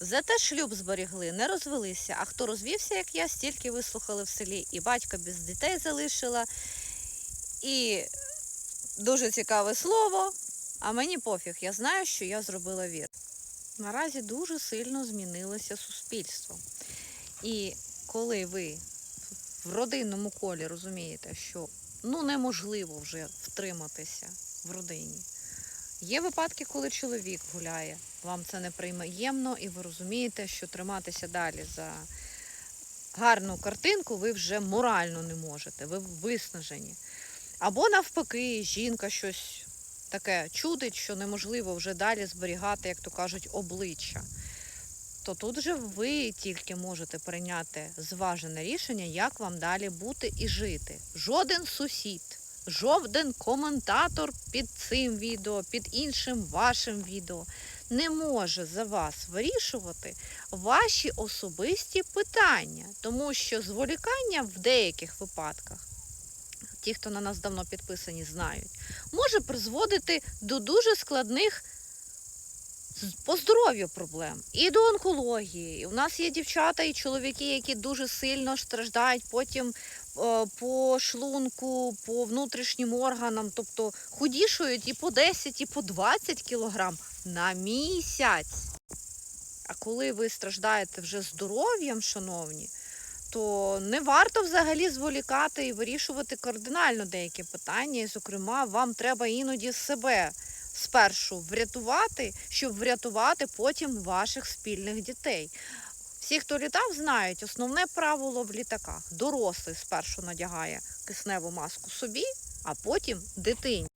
Зате шлюб зберігли, не розвелися. А хто розвівся, як я, стільки вислухали в селі, і батька без дітей залишила. І дуже цікаве слово. А мені пофіг, я знаю, що я зробила вір. Наразі дуже сильно змінилося суспільство. І коли ви в родинному колі розумієте, що ну неможливо вже втриматися в родині. Є випадки, коли чоловік гуляє, вам це неприємно, і ви розумієте, що триматися далі за гарну картинку ви вже морально не можете, ви виснажені. Або навпаки, жінка щось таке чудить, що неможливо вже далі зберігати, як то кажуть, обличчя. То тут же ви тільки можете прийняти зважене рішення, як вам далі бути і жити. Жоден сусід, жоден коментатор під цим відео, під іншим вашим відео. Не може за вас вирішувати ваші особисті питання, тому що зволікання в деяких випадках, ті, хто на нас давно підписані, знають, може призводити до дуже складних по здоров'ю проблем і до онкології. У нас є дівчата і чоловіки, які дуже сильно страждають потім е, по шлунку, по внутрішнім органам, тобто худішують і по 10, і по 20 кілограм на місяць. А коли ви страждаєте вже здоров'ям, шановні, то не варто взагалі зволікати і вирішувати кардинально деякі питання. І, зокрема, вам треба іноді себе спершу врятувати, щоб врятувати потім ваших спільних дітей. Всі, хто літав, знають основне правило в літаках: дорослий спершу надягає кисневу маску собі, а потім дитині.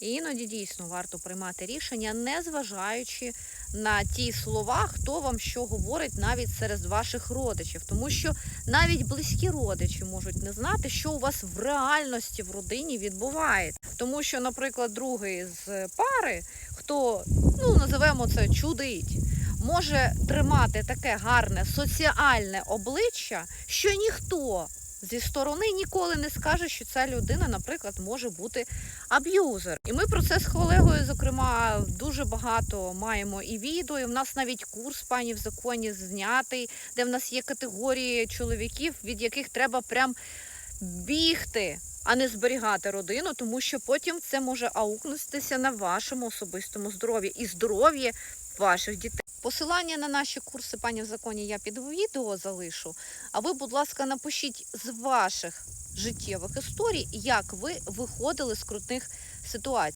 І іноді дійсно варто приймати рішення, не зважаючи на ті слова, хто вам що говорить навіть серед ваших родичів, тому що навіть близькі родичі можуть не знати, що у вас в реальності в родині відбувається. Тому що, наприклад, другий з пари, хто ну називаємо це чудить, може тримати таке гарне соціальне обличчя, що ніхто зі сторони ніколи не скаже, що ця людина, наприклад, може бути аб'юзер. І ми про це з колегою, зокрема, дуже багато маємо і відео. І в нас навіть курс пані в законі знятий, де в нас є категорії чоловіків, від яких треба прям бігти, а не зберігати родину, тому що потім це може аукнутися на вашому особистому здоров'ї і здоров'ї ваших дітей. Посилання на наші курси пані в законі я під відео залишу. А ви, будь ласка, напишіть з ваших життєвих історій, як ви виходили з крутних ситуацій.